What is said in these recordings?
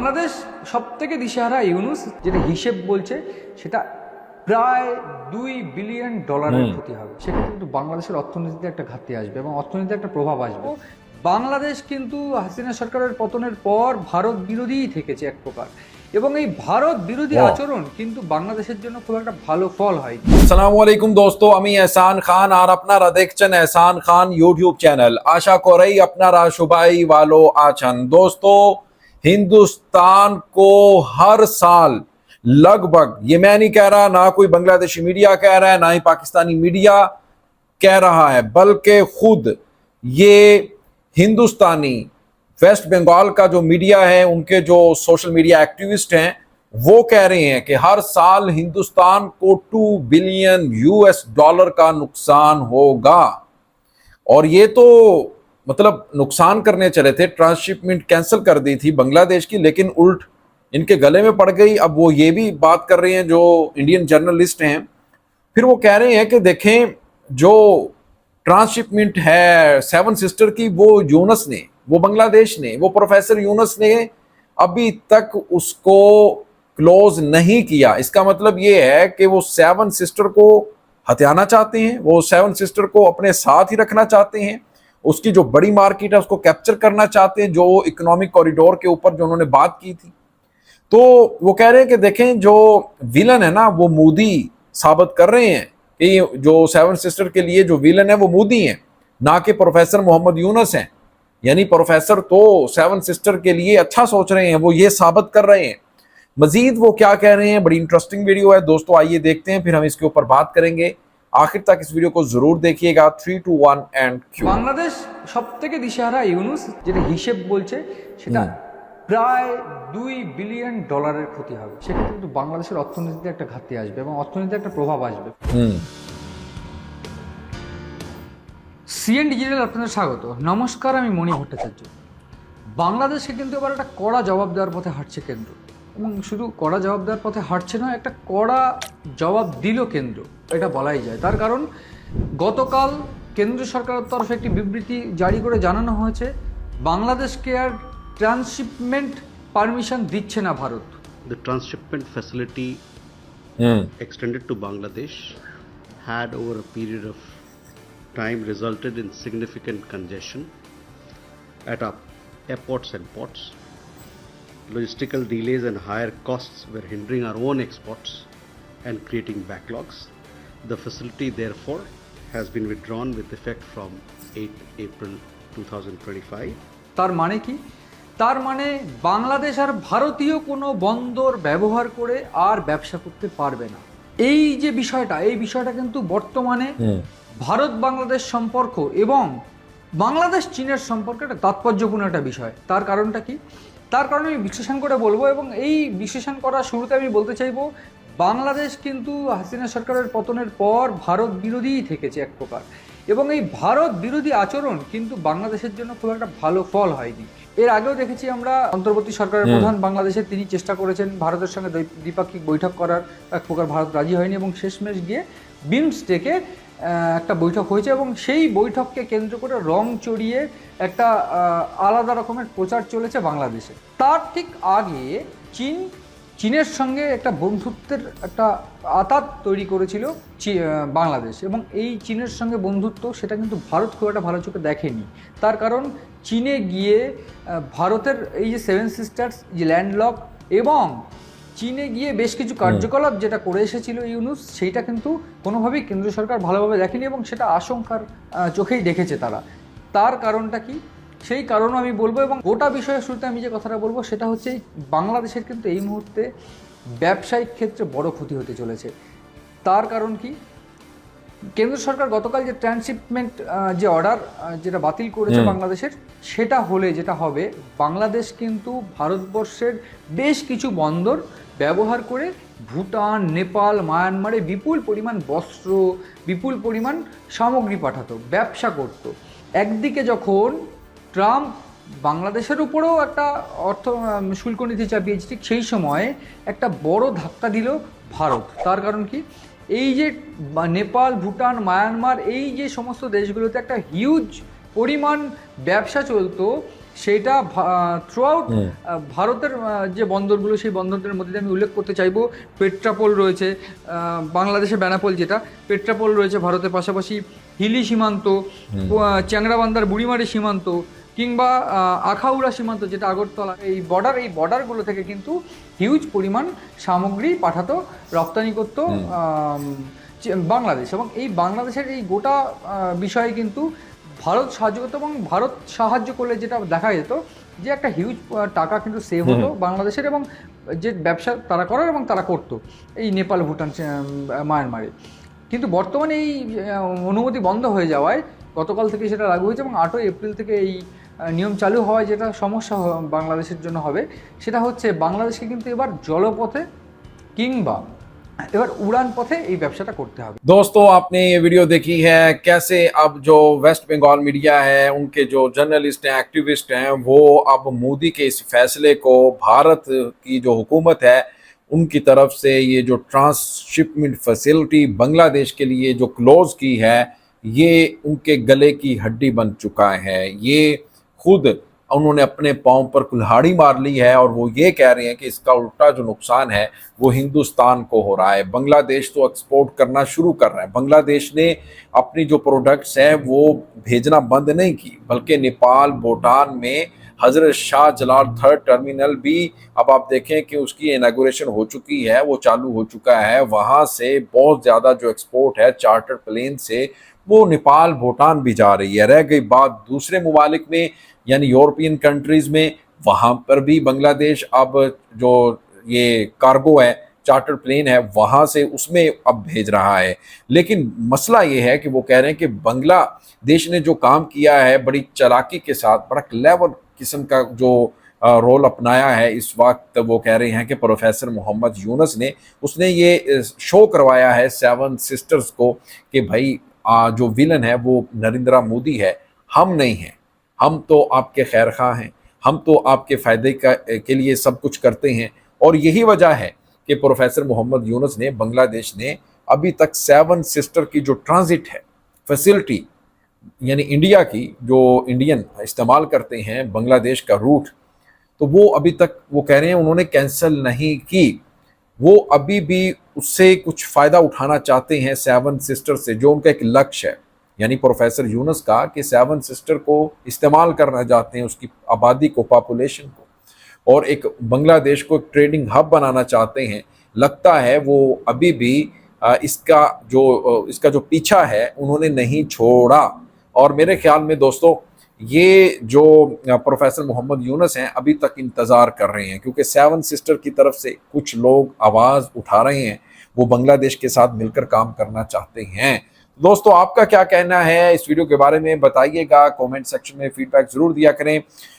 বাংলাদেশ সব থেকে দিশেহারা ইউনুস যেটা হিসেব বলছে সেটা প্রায় দুই বিলিয়ন ডলারের ক্ষতি হবে। সেক্ষেত্রে কিন্তু বাংলাদেশের অর্থনীতিতে একটা ঘাটতি আসবে এবং অর্থনীতিতে একটা প্রভাব আসবে। বাংলাদেশ কিন্তু হাসিনা সরকারের পতনের পর ভারত বিরোধীই থেকেছে এক প্রকার। এবং এই ভারত বিরোধী আচরণ কিন্তু বাংলাদেশের জন্য খুব একটা ভালো ফল হয় আসসালামু আলাইকুম দোস্ত আমি এহসান খান আর আপনারা দেখছেন এহসান খান ইউটিউব চ্যানেল আশা করেই আপনারা সবাই ভালো আছেন। ہندوستان کو ہر سال لگ بھگ، یہ میں نہیں کہہ رہا، نہ کوئی بنگلہ دیشی میڈیا کہہ رہا ہے، نہ ہی پاکستانی میڈیا کہہ رہا ہے، بلکہ خود یہ ہندوستانی ویسٹ بنگال کا جو میڈیا ہے، ان کے جو سوشل میڈیا ایکٹیوسٹ ہیں، وہ کہہ رہے ہیں کہ ہر سال ہندوستان کو ٹو بلین یو ایس ڈالر کا نقصان ہوگا۔ اور یہ تو مطلب نقصان کرنے چلے تھے۔ ٹرانسشپمنٹ کینسل کر دی تھی بنگلہ دیش کی، لیکن الٹ ان کے گلے میں پڑ گئی۔ اب وہ یہ بھی بات کر رہے ہیں جو انڈین جرنلسٹ ہیں۔ پھر وہ کہہ رہے ہیں کہ دیکھیں، جو ٹرانسشپمنٹ ہے سیون سسٹر کی، وہ یونس نے، وہ بنگلہ دیش نے، وہ پروفیسر یونس نے ابھی تک اس کو کلوز نہیں کیا۔ اس کا مطلب یہ ہے کہ وہ سیون سسٹر کو ہتھیانا چاہتے ہیں، وہ سیون سسٹر کو اپنے ساتھ ہی رکھنا چاہتے ہیں۔ اس کی جو بڑی مارکیٹ ہے، اس کو کیپچر کرنا چاہتے ہیں، جو اکنومک کوریڈور کے اوپر جو انہوں نے بات کی تھی۔ تو وہ کہہ رہے ہیں کہ دیکھیں، جو ویلن ہے نا، وہ مودی ثابت کر رہے ہیں کہ جو سیون سسٹر کے لیے جو ویلن ہے، وہ مودی ہیں۔ نہ کہ پروفیسر محمد یونس ہیں۔ یعنی پروفیسر تو سیون سسٹر کے لیے اچھا سوچ رہے ہیں، وہ یہ ثابت کر رہے ہیں۔ مزید وہ کیا کہہ رہے ہیں، بڑی انٹرسٹنگ ویڈیو ہے۔ دوستو، آئیے دیکھتے ہیں، پھر ہم اس کے اوپر بات کریں گے۔ आखिर तक इस वीडियो को जरूर देखिएगा three to one and Q Bangladesh সব থেকে দিশেহারা ইউনুস যেটা হিসেব বলছে সেটা প্রায় দুই বিলিয়ন ডলারের ক্ষতি হবে সেক্ষেত্রে কিন্তু বাংলাদেশের অর্থনীতিতে একটা ঘাটতি আসবে এবং অর্থনীতিতে একটা প্রভাব আসবে हम्म সিএন ডিজিটাল আপনাদের স্বাগত নমস্কার আমি মণি ভট্টাচার্য বাংলাদেশকে কিন্তু এবার একটা কড়া জবাব দেওয়ার পথে হাঁটছে কেন্দ্র এবং শুধু কড়া জবাবদার পথে হাঁটছে না একটা কড়া জবাব দিল কেন্দ্র। এটা বলাই যায়। তার কারণ গতকাল কেন্দ্র সরকারের তরফে একটি বিবৃতি জারি করে জানানো হয়েছে বাংলাদেশকে আর ট্রান্সশিপমেন্ট পারমিশন দিচ্ছে না Bharat. The transshipment facility extended to Bangladesh had over a period of time resulted in significant congestion at up airports and ports Logistical delays and higher costs were hindering our own exports and creating backlogs. The facility, therefore, has been withdrawn with effect from 8 April 2025. তার মানে কি তার মানে বাংলাদেশ আর ভারতীয় কোনো বন্দর ব্যবহার করে আর ব্যবসা করতে পারবে না এই যে বিষয়টা এই বিষয়টা কিন্তু বর্তমানে ভারত বাংলাদেশ সম্পর্ক এবং বাংলাদেশ চীনের সম্পর্কে একটা তাৎপর্যপূর্ণ একটা বিষয় তার কারণটা কি তার কারণে আমি বিশ্লেষণ করে বলব এবং এই বিশ্লেষণ করার শুরুতে আমি বলতে চাইব বাংলাদেশ কিন্তু হাসিনা সরকারের পতনের পর ভারত বিরোধীই থেকেছে এক প্রকার। এবং এই ভারত বিরোধী আচরণ কিন্তু বাংলাদেশের জন্য খুব একটা ভালো ফল হয়নি। এর আগেও দেখেছি আমরা অন্তর্বর্তী সরকারের প্রধান বাংলাদেশের তিনি চেষ্টা করেছেন ভারতের সঙ্গে দ্বৈ- দ্বিপাক্ষিক বৈঠক করার এক প্রকার ভারত রাজি হয়নি এবং শেষমেশ গিয়ে বিমস্টেকে একটা বৈঠক হয়েছে এবং সেই বৈঠককে কেন্দ্র করে রং চড়িয়ে একটা আলাদা রকমের প্রচার চলেছে বাংলাদেশে। তার ঠিক আগে চীন, চীনের সঙ্গে একটা বন্ধুত্বের একটা আতাত তৈরি করেছিল বাংলাদেশ এবং এই চীনের সঙ্গে বন্ধুত্ব সেটা কিন্তু ভারত খুব একটা ভালো চোখে দেখেনি। তার কারণ চীনে গিয়ে ভারতের এই যে সেভেন সিস্টার্স যে ল্যান্ডলক এবং চীনে গিয়ে বেশ কিছু কার্যকলাপ যেটা করে এসেছিল ইউনুস সেইটা কিন্তু কোনোভাবেই কেন্দ্র সরকার ভালোভাবে দেখেনি এবং সেটা আশঙ্কার চোখেই দেখেছে তারা। তার কারণটা কি? সেই কারণও আমি বলব এবং গোটা বিষয়ের শুরুতে আমি যে কথাটা বলব সেটা হচ্ছে বাংলাদেশের কিন্তু এই মুহূর্তে ব্যবসায়িক ক্ষেত্রে বড় ক্ষতি হতে চলেছে। তার কারণ কি? কেন্দ্র সরকার গতকাল যে ট্রান্সশিপমেন্ট যে অর্ডার যেটা বাতিল করেছে বাংলাদেশের সেটা হলে যেটা হবে বাংলাদেশ কিন্তু ভারতবর্ষের বেশ কিছু বন্দর ব্যবহার করে ভুটান, নেপাল, মায়ানমারে বিপুল পরিমাণ বস্ত্র, বিপুল পরিমাণ সামগ্রী পাঠাতো, ব্যবসা করত। একদিকে যখন ট্রাম্প বাংলাদেশের উপরেও একটা অর্থ শুল্ক নীতি চাপিয়েছে, ঠিক সেই সময়ে একটা বড় ধাক্কা দিল ভারত। তার কারণ কি? এই যে নেপাল, ভুটান, মায়ানমার, এই যে সমস্ত দেশগুলোতে একটা হিউজ পরিমাণ ব্যবসা চলতো সেটা থ্রু আউট ভারতের যে বন্দরগুলো সেই বন্দরদের মধ্যে আমি উল্লেখ করতে চাইব। পেট্রাপোল রয়েছে বাংলাদেশে বেনাপোল যেটা। পেট্রাপোল রয়েছে ভারতের পাশাপাশি হিলি সীমান্ত চ্যাংরাবান্দার বুড়িমারি সীমান্ত কিংবা আখাউড়া সীমান্ত যেটা আগরতলা এই বর্ডার এই বর্ডারগুলো থেকে কিন্তু হিউজ পরিমাণ সামগ্রী পাঠাতো রপ্তানি করত বাংলাদেশ। এবং এই বাংলাদেশের এই গোটা বিষয়ে কিন্তু ভারত সাহায্য করতো এবং ভারত সাহায্য করলে যেটা দেখা যেত যে একটা হিউজ টাকা কিন্তু সেভ হতো বাংলাদেশের এবং যে ব্যবসা তারা করার এবং তারা করতো। এই নেপাল ভুটান মায়ানমারে। কিন্তু বর্তমানে এই অনুমতি বন্ধ হয়ে যাওয়ায় গতকাল থেকে সেটা লাগু হয়েছে এবং আটই এপ্রিল থেকে এই নিয়ম চালু হওয়ায় যেটা সমস্যা বাংলাদেশের জন্য হবে সেটা হচ্ছে বাংলাদেশকে কিন্তু এবার জলপথে কিংবা এবার دوستو آپ نے یہ ویڈیو دیکھی ہے کیسے اب جو ویسٹ بنگال میڈیا ہے ان کے جو جرنلسٹ ہیں ایکٹیوسٹ ہیں وہ اب مودی کے اس فیصلے کو بھارت کی جو حکومت ہے ان کی طرف سے یہ جو ٹرانس شپمنٹ فیسلٹی بنگلہ دیش کے لیے جو کلوز کی ہے، یہ ان کے گلے کی ہڈی بن چکا ہے، یہ خود انہوں نے اپنے پاؤں پر کلہاڑی مار لی ہے اور وہ یہ کہہ رہے ہیں کہ اس کا الٹا جو نقصان ہے وہ ہندوستان کو ہو رہا ہے۔ بنگلہ دیش تو ایکسپورٹ کرنا شروع کر رہا ہے۔ بنگلہ دیش نے اپنی جو پروڈکٹس ہیں وہ بھیجنا بند نہیں کی، بلکہ نیپال، بھوٹان میں حضرت شاہ جلال تھرڈ ٹرمینل بھی اب آپ دیکھیں کہ اس کی اناگوریشن ہو چکی ہے، وہ چالو ہو چکا ہے۔ وہاں سے بہت زیادہ جو ایکسپورٹ ہے، چارٹر پلین سے وہ نیپال، بھوٹان بھی جا رہی ہے۔ رہ گئی بات دوسرے ممالک میں یعنی یورپین کنٹریز میں۔ وہاں پر بھی بنگلہ دیش اب جو یہ کارگو ہے، چارٹر پلین ہے، وہاں سے اس میں اب بھیج رہا ہے۔ لیکن مسئلہ یہ ہے کہ وہ کہہ رہے ہیں کہ بنگلہ دیش نے جو کام کیا ہے، بڑی چلاکی کے ساتھ، بڑا کلیور قسم کا جو رول اپنایا ہے، اس وقت وہ کہہ رہے ہیں کہ پروفیسر محمد یونس نے، اس نے یہ شو کروایا ہے سیون سسٹرز کو کہ بھائی جو ولن ہے، وہ نریندرا مودی ہے۔ ہم نہیں ہیں۔ ہم تو آپ کے خیر خواہ ہیں۔ ہم تو آپ کے فائدے کا، کے لیے سب کچھ کرتے ہیں۔ اور یہی وجہ ہے کہ پروفیسر محمد یونس نے، بنگلہ دیش نے ابھی تک سیون سسٹر کی جو ٹرانزٹ ہے، فیسلٹی یعنی انڈیا کی جو انڈین استعمال کرتے ہیں، بنگلہ دیش کا روٹ، تو وہ ابھی تک وہ کہہ رہے ہیں، انہوں نے کینسل نہیں کی۔ وہ ابھی بھی اس سے کچھ فائدہ اٹھانا چاہتے ہیں سیون سسٹر سے، جو ان کا ایک لکش ہے۔ یعنی پروفیسر یونس کا کہ سیون سسٹر کو استعمال کرنا چاہتے ہیں، اس کی آبادی کو پاپولیشن کو۔ اور ایک بنگلہ دیش کو ایک ٹریڈنگ ہب بنانا چاہتے ہیں۔ لگتا ہے وہ ابھی بھی اس کا جو اس کا جو پیچھا ہے، انہوں نے نہیں چھوڑا۔ اور میرے خیال میں دوستوں یہ جو پروفیسر محمد یونس ہیں، ابھی تک انتظار کر رہے ہیں، کیونکہ سیون سسٹر کی طرف سے کچھ لوگ آواز اٹھا رہے ہیں، وہ بنگلہ دیش کے ساتھ مل کر کام کرنا چاہتے ہیں۔ دوستو، آپ کا کیا کہنا ہے؟ اس ویڈیو کے بارے میں بتائیے گا کومنٹ سیکشن میں فیڈ بیک ضرور دیا کریں۔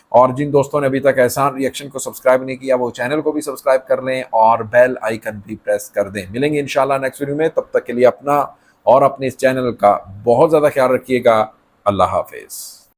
اور جن دوستوں نے ابھی تک احسان ریئیکشن کو سبسکرائب نہیں کیا، وہ چینل کو بھی سبسکرائب کر لیں اور بیل آئیکن بھی پریس کر دیں۔ ملیں گے انشاءاللہ نیکسٹ ویڈیو میں۔ تب تک کے لیے اپنا اور اپنے اس چینل کا بہت زیادہ خیال رکھیے گا۔ اللہ حافظ۔